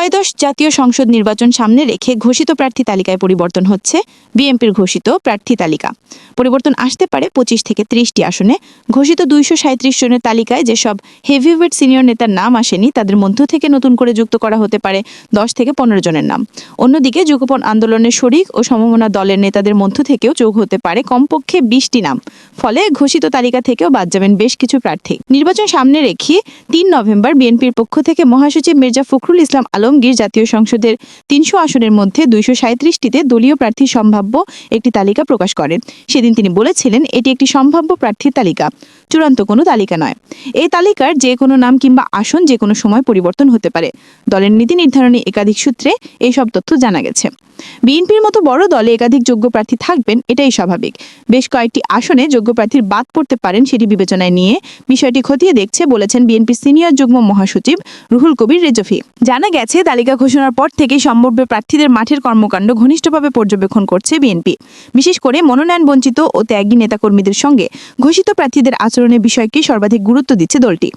ত্রয়োদশ জাতীয় সংসদ নির্বাচন সামনে রেখে ঘোষিত প্রার্থী তালিকায় পরিবর্তন হচ্ছে বিএনপির ঘোষিত প্রার্থী তালিকা। পরিবর্তন আসতে পারে পঁচিশ থেকে ত্রিশটি আসনে। ঘোষিত দুইশো সাঁত্রিশ জনের তালিকায় যেসব হেভিওয়েট সিনিয়র নেতার নাম আসেনি, তাদের মধ্য থেকে নতুন করে যুক্ত করা হতে পারে দশ থেকে পনেরো জনের নাম। অন্যদিকে যুগপন আন্দোলনের শরিক ও সমমনা দলের নেতাদের মধ্য থেকেও যোগ হতে পারে কমপক্ষে বিশটি নাম। ফলে ঘোষিত তালিকা থেকেও বাদ যাবেন বেশ কিছু প্রার্থী। নির্বাচন সামনে রেখে তিন নভেম্বর বিএনপির পক্ষ থেকে মহাসচিব মির্জা ফখরুল ইসলাম আলমগীর জাতীয় সংসদের তিনশো আসনের মধ্যে দুইশো সাঁত্রিশটিতে দলীয় প্রার্থী সম্ভাব্য একটি তালিকা প্রকাশ করেন। সেদিন তিনি বলেছিলেন, এটি একটি সম্ভাব্য প্রার্থীর তালিকা। চূড়ান্ত কোনো তালিকা নয়। এই তালিকার যে কোনো নাম কিংবা আসন যে কোনো সময় পরিবর্তন হতে পারে। দলের নীতি নির্ধারণী একাধিক সূত্রে এই সব তথ্য জানা গেছে। বিএনপির মতো বড় দলে একাধিক যোগ্য প্রার্থী থাকবেন, এটাই স্বাভাবিক। বেশ কয়েকটি আসনে যোগ্য প্রার্থীর বাদ পড়তে পারেন সেটি বিবেচনায় নিয়ে বিষয়টি খতিয়ে দেখছে বলেছেন বিএনপির সিনিয়র যুগ্ম মহাসচিব রুহুল কবির রেজফি জানা গেছে, তালিকা ঘোষণার পর থেকেই সম্ভাব্য প্রার্থীদের মাঠের কর্মকাণ্ড ঘনিষ্ঠভাবে পর্যবেক্ষণ করছে বিএনপি। বিশেষ করে মনোনয়ন বঞ্চিত ও ত্যাগী নেতাকর্মীদের সঙ্গে ঘোষিত প্রার্থীদের আচরণের বিষয়কে সর্বাধিক গুরুত্ব দিচ্ছে দলটি।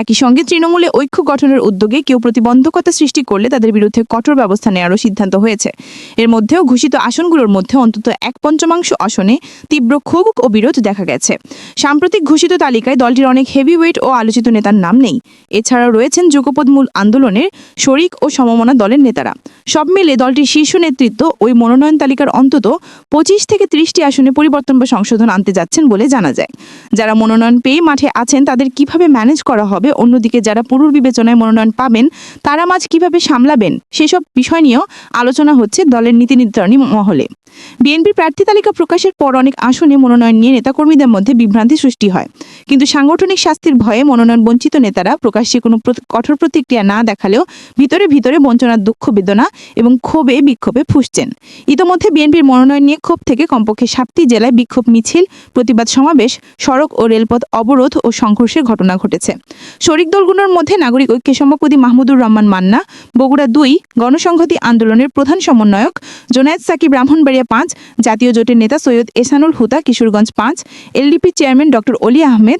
একই সঙ্গে তৃণমূলে ঐক্য গঠনের উদ্যোগে কেউ প্রতিবন্ধকতা সৃষ্টি করলে তাদের বিরুদ্ধে কঠোর ব্যবস্থা নেওয়ারও সিদ্ধান্ত হয়েছে। এর মধ্যেও ঘোষিত আসনগুলোর মধ্যে অন্তত এক পঞ্চমাংশ আসনে তীব্র ক্ষোভ ও বিরোধ দেখা গেছে। সাম্প্রতিক ঘোষিত তালিকায় দলটির অনেক হেভিওয়েট ও আলোচিত নেতার নাম নেই। এছাড়াও রয়েছেন যুগপদমূল আন্দোলনের শরিক ও সমমনা দলের নেতারা। সব মিলে দলটির শীর্ষ নেতৃত্ব ওই মনোনয়ন তালিকার অন্তত পঁচিশ থেকে ত্রিশটি আসনে পরিবর্তন বা সংশোধন আনতে যাচ্ছেন বলে জানা যায়। যারা মনোনয়ন পেয়ে মাঠে আছেন, তাদের কীভাবে ম্যানেজ করা হবে? অন্যদিকে যারা পুনর্বিবেচনায় মনোনয়ন পাবেন, তারা মাঝ কীভাবে সামলাবেন? সেসব বিষয় নিয়েও আলোচনা হচ্ছে দলের নীতি নির্ধারণী মহলে। বিএনপির প্রার্থী তালিকা প্রকাশের পর অনেক আসনে মনোনয়ন নিয়ে নেতাকর্মীদের মধ্যে বিভ্রান্তি সৃষ্টি হয়। কিন্তু সাংগঠনিক শাস্তির ভয়ে মনোনয়ন বঞ্চিত নেতারা প্রকাশ্যে কোনো কঠোর প্রতিক্রিয়া না দেখালেও ভিতরে ভিতরে বঞ্চনার দুঃখ বেদনা এবং ক্ষোভে বিক্ষোভে ফুসছেন। ইতোমধ্যে বিএনপির মনোনয়ন নিয়ে ক্ষোভ থেকে কমপক্ষে সাতটি জেলায় বিক্ষোভ মিছিল, প্রতিবাদ সমাবেশ, সড়ক ও রেলপথ অবরোধ ও সংঘর্ষের ঘটনা ঘটেছে। শরিক দলগুলোর মধ্যে নাগরিক ঐক্য সভাপতি মাহমুদুর রহমান মান্না, বগুড়া দুই গণসংহতি আন্দোলনের প্রধান সমন্বয়ক, জোনায়েদ সাকিব ব্রাহ্মণবাড়িয়া পাঁচ, জাতীয় জোটের নেতা সৈয়দ এসানুল হুতা কিশোরগঞ্জ পাঁচ, এলডিপি চেয়ারম্যান ডক্টর অলি আহমেদ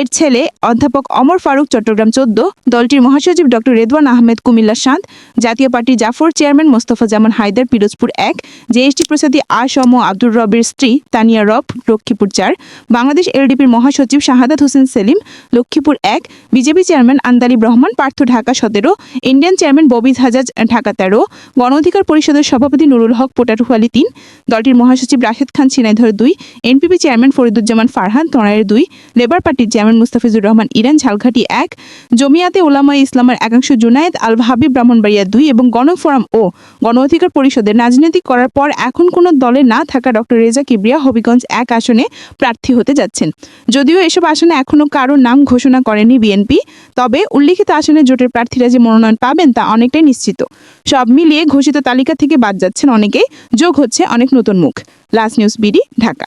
এর ছেলে অধ্যাপক অমর ফারুক চট্টগ্রাম চোদ্দ, দলটির মহাসচিব ডক্টর রেদওয়ান আহমেদ কুমিল্লা শান্ত জাতীয় পার্টির জাফর চেয়ারম্যান মোস্তফা জামান হায়দার পিরোজপুর এক, জেএসটি প্রসাদী আসম আব্দুর রবের স্ত্রী তানিয়া রব লক্ষ্মীপুর চার, বাংলাদেশ এলডিপির মহাসচিব শাহাদাত হোসেন সেলিম লক্ষ্মীপুর এক, বিজেপি চেয়ারম্যান আন্দালিব রহমান পার্থ ঢাকা সতেরো, ইন্ডিয়ান চেয়ারম্যান ববিজ হাজাজ ঢাকা তেরো গণ অধিকার পরিষদের সভাপতি নুরুল হক পোটাটুয়ালি তিন, দলটির মহাসচিব রাশেদ খান সিনাইধর দুই, এনপিপি চেয়ারম্যান ফরিদুজ্জামান ফারহান তনায়ের দুই, লেবার পার্টির চেয়ারম্যান মুস্তাফিজুর রহমান ইরান, ঝালঘাটি এক, জমিয়াতে ওলামা ইসলামের একাংশ জুনায়েদ, আল হাবিব ব্রাহ্মণবাড়িয়া দুই এবং গণফোরাম ও গণ অধিকার পরিষদের রাজনীতি করার পর এখন কোনো দলে না থাকা ডক্টর রেজা কিবরিয়া হবিগঞ্জ এক আসনে প্রার্থী হতে যাচ্ছেন। যদিও এসব আসনে এখনও কারও নাম ঘোষণা করেনি বিএনপি, তবে উল্লিখিত আসনে জোটের প্রার্থীরা যে মনোনয়ন পাবেন তা অনেকটাই নিশ্চিত। সব মিলিয়ে ঘোষিত তালিকা থেকে বাদ যাচ্ছেন অনেকেই, যোগ হচ্ছে অনেক নতুন মুখ। Last news BD, Dhaka.